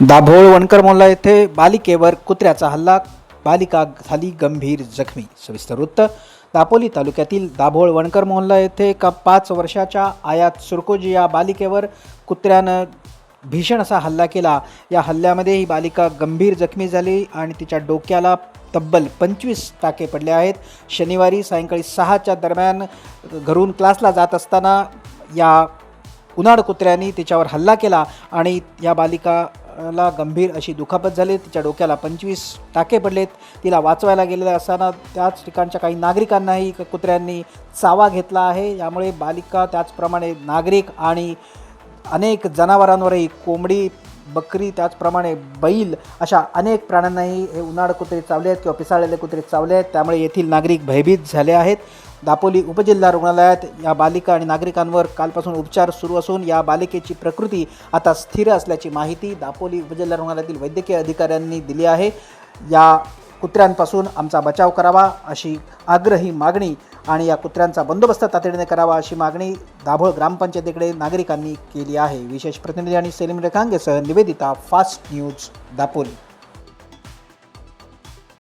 दाभोळ वणकर मोहल्ला येथे बालिकेवर कुत्र्याचा हल्ला. बालिका झाली गंभीर जखमी. सविस्तर वृत्त. दापोली तालुक्यातील दाभोळ वणकर मोहल्ला येथे एका पाच वर्षाच्या आयात सुरकोजी या बालिकेवर कुत्र्यानं भीषण असा हल्ला केला. या हल्ल्यामध्ये ही बालिका गंभीर जखमी झाली आणि तिच्या डोक्याला तब्बल पंचवीस टाके पडले आहेत. शनिवारी सायंकाळी सहाच्या दरम्यान घरून क्लासला जात असताना या उन्हाळ कुत्र्यांनी तिच्यावर हल्ला केला आणि या बालिका ला गंभीर अशी दुखापत झाली. तिच्या डोक्याला पंचवीस टाके पडलेत. तिला वाचवायला गेलेले असताना त्याच ठिकाणच्या काही नागरिकांनाही कुत्र्यांनी चावा घेतला आहे. यामुळे बालिका त्याचप्रमाणे नागरिक आणि अनेक जनावरांवरही कोंबडी बकरी त्याचप्रमाणे बैल अशा अनेक प्राण्यांनाही हे उन्हाळ कुत्रे चावले आहेत किंवा पिसाळलेले कुत्रे चावले आहेत. त्यामुळे येथील नागरिक भयभीत झाले आहेत. दापोली उपजिल्हा रुग्णालयात या बालिका आणि नागरिकांवर कालपासून उपचार सुरू असून या बालिकेची प्रकृती आता स्थिर असल्याची माहिती दापोली उपजिल्हा रुग्णालयातील वैद्यकीय अधिकाऱ्यांनी दिली आहे. या कुत्र्यांपासून आमचा बचाव करावा अशी आग्रही मागणी आणि या कुत्र्यांचा बंदोबस्त तातडीने करावा अशी मागणी दाभोळ ग्रामपंचायतीकडे नागरिकांनी केली आहे. विशेष प्रतिनिधी आणि सेलिम रेखांगेसह निवेदिता फास्ट न्यूज दापोली.